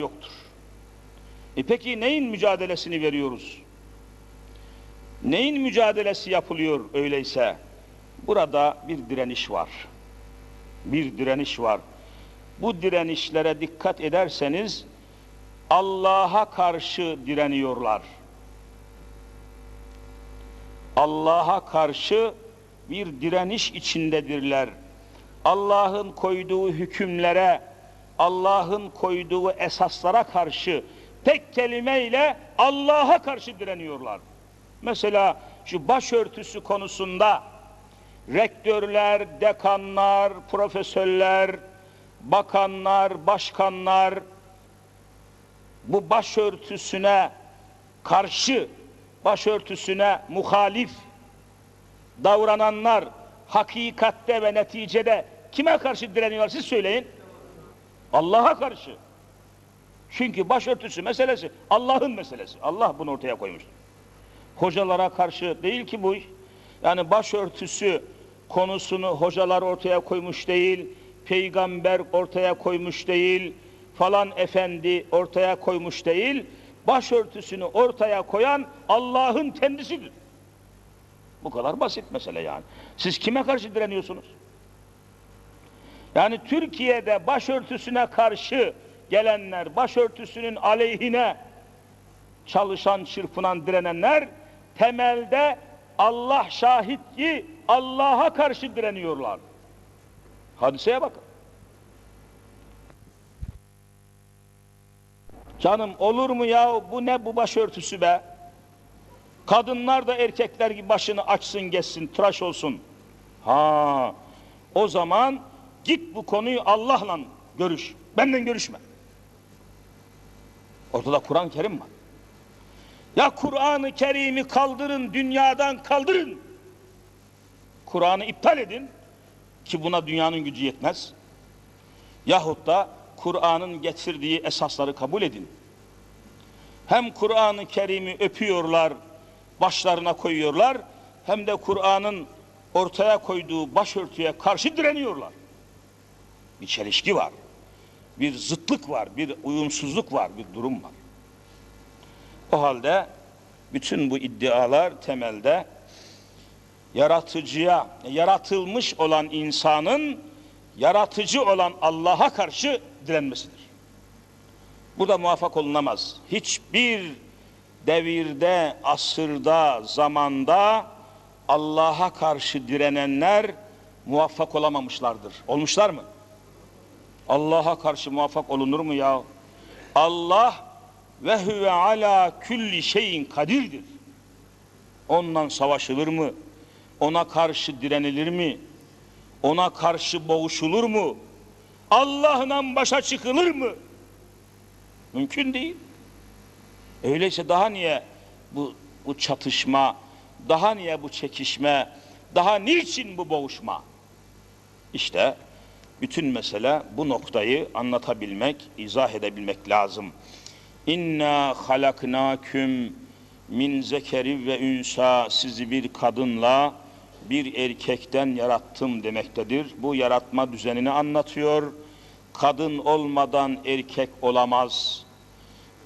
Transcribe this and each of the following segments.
yoktur. E peki neyin mücadelesini veriyoruz? Neyin mücadelesi yapılıyor öyleyse? Burada bir direniş var. Bir direniş var. Bu direnişlere dikkat ederseniz Allah'a karşı direniyorlar. Allah'a karşı bir direniş içindedirler. Allah'ın koyduğu hükümlere, Allah'ın koyduğu esaslara karşı tek kelimeyle Allah'a karşı direniyorlar. Mesela şu başörtüsü konusunda rektörler, dekanlar, profesörler, bakanlar, başkanlar bu başörtüsüne karşı, başörtüsüne muhalif davrananlar hakikatte ve neticede kime karşı direniyorlar siz söyleyin. Allah'a karşı. Çünkü başörtüsü meselesi Allah'ın meselesi. Allah bunu ortaya koymuştur. Hocalara karşı değil ki bu. Yani başörtüsü konusunu hocalar ortaya koymuş değil, peygamber ortaya koymuş değil, falan efendi ortaya koymuş değil, başörtüsünü ortaya koyan Allah'ın kendisidir. Bu kadar basit mesele yani. Siz kime karşı direniyorsunuz? Yani Türkiye'de başörtüsüne karşı gelenler, başörtüsünün aleyhine çalışan, çırpınan, direnenler temelde Allah şahit ki Allah'a karşı direniyorlar. Hadiseye bakın. Canım olur mu ya bu ne bu başörtüsü be? Kadınlar da erkekler gibi başını açsın geçsin, tıraş olsun. Ha, o zaman git bu konuyu Allah'la görüş. Benden görüşme. Ortada Kur'an-ı Kerim var. Ya Kur'an-ı Kerim'i kaldırın, dünyadan kaldırın. Kur'an'ı iptal edin ki buna dünyanın gücü yetmez. Yahut da Kur'an'ın getirdiği esasları kabul edin. Hem Kur'an-ı Kerim'i öpüyorlar, başlarına koyuyorlar, hem de Kur'an'ın ortaya koyduğu başörtüye karşı direniyorlar. Bir çelişki var, bir zıtlık var, bir uyumsuzluk var, bir durum var. O halde bütün bu iddialar temelde yaratıcıya, yaratılmış olan insanın yaratıcı olan Allah'a karşı direnmesidir. Bu da muvaffak olunamaz. Hiçbir devirde, asırda, zamanda Allah'a karşı direnenler muvaffak olamamışlardır. Olmuşlar mı? Allah'a karşı muvaffak olunur mu ya? Allah ve huve ala külli şeyin kadirdir. Ondan savaşılır mı? Ona karşı direnilir mi? Ona karşı boğuşulur mu? Allah'la başa çıkılır mı? Mümkün değil. Öyleyse daha niye bu, bu çatışma, daha niye bu çekişme, daha niçin bu boğuşma? İşte bütün mesele bu noktayı anlatabilmek, izah edebilmek lazım. İnna halaknaküm min zekeri ve ünsa sizi bir kadınla bir erkekten yarattım demektedir. Bu yaratma düzenini anlatıyor. Kadın olmadan erkek olamaz.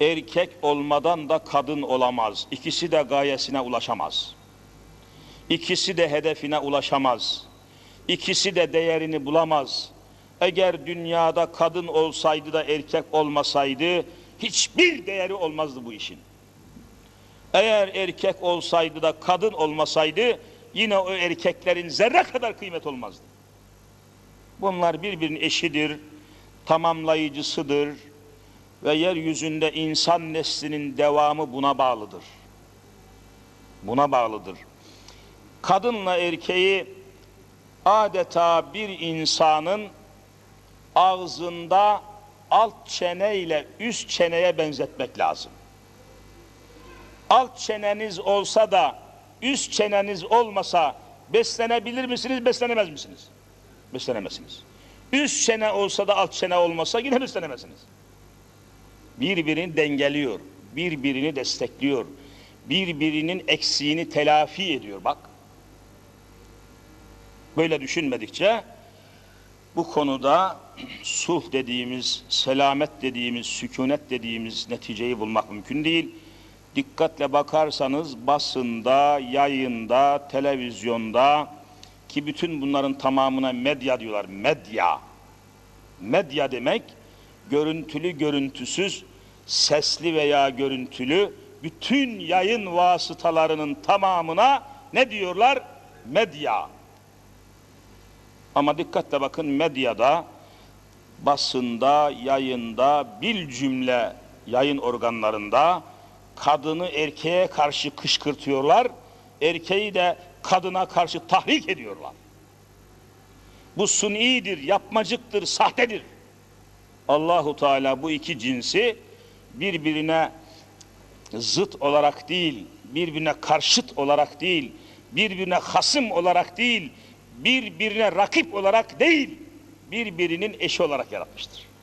Erkek olmadan da kadın olamaz. İkisi de gayesine ulaşamaz. İkisi de hedefine ulaşamaz. İkisi de değerini bulamaz. Eğer dünyada kadın olsaydı da erkek olmasaydı hiçbir değeri olmazdı bu işin. Eğer erkek olsaydı da kadın olmasaydı yine o erkeklerin zerre kadar kıymet olmazdı. Bunlar birbirinin eşidir, tamamlayıcısıdır ve yeryüzünde insan neslinin devamı buna bağlıdır. Buna bağlıdır. Kadınla erkeği adeta bir insanın ağzında alt çene ile üst çeneye benzetmek lazım. Alt çeneniz olsa da üst çeneniz olmasa beslenebilir misiniz, beslenemez misiniz? Beslenemezsiniz. Üst çene olsa da alt çene olmasa yine beslenemezsiniz. Birbirini dengeliyor, birbirini destekliyor, birbirinin eksiğini telafi ediyor bak. Böyle düşünmedikçe bu konuda sulh dediğimiz, selamet dediğimiz, sükunet dediğimiz neticeyi bulmak mümkün değil. Dikkatle bakarsanız basında, yayında, televizyonda ki bütün bunların tamamına medya diyorlar. Medya. Medya demek görüntülü görüntüsüz, sesli veya görüntülü bütün yayın vasıtalarının tamamına ne diyorlar? Medya. Ama dikkatle bakın medyada, basında, yayında, bil cümle yayın organlarında kadını erkeğe karşı kışkırtıyorlar, erkeği de kadına karşı tahrik ediyorlar. Bu sunidir, yapmacıktır, sahtedir. Allahu Teala bu iki cinsi birbirine zıt olarak değil, birbirine karşıt olarak değil, birbirine hasım olarak değil, birbirine rakip olarak değil, birbirinin eşi olarak yaratmıştır.